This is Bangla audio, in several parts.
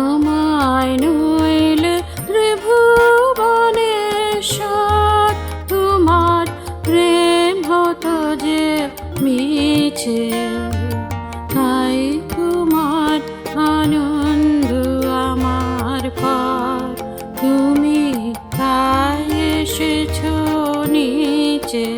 আমায় নইল ত্রিভুবনেশ্বর তোমার প্রেম হতো যে মিছে। তাই তোমার আনন্দ আমার পর, তুমি তাই এসেছ নিচে।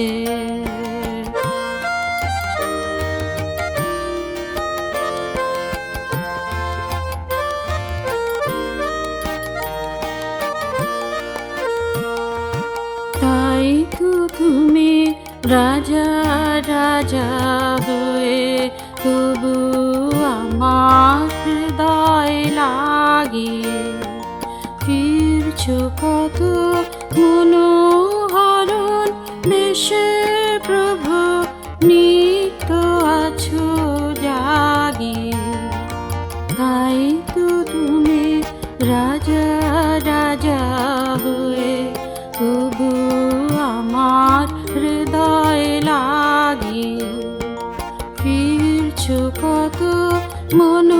নিচে তাই তো তুমি রাজা রাজা হয়ে তবু আমার হৃদয় লাগিয়ে ফিরছ কত মনোহরণ বেশে প্রভু, নিত্য আছো জাগিয়ে তাই তো তুমি রাজা রাজা হয়ে তবু আমার হৃদয় লাগিয়ে। ফিরছ কত মনোহরণ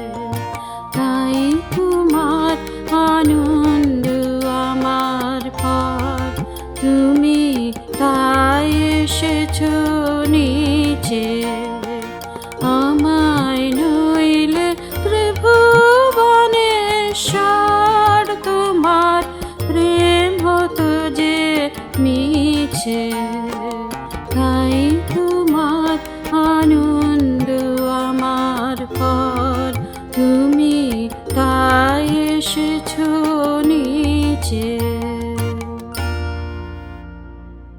তুমি তাই এসেছ নিচে। আমায় নইলে ত্রিভুবনেশ্বর তোমার প্রেম হতো যে মিছে। তাই তোমার আনন্দ আমার পর তুমি তাই এসেছ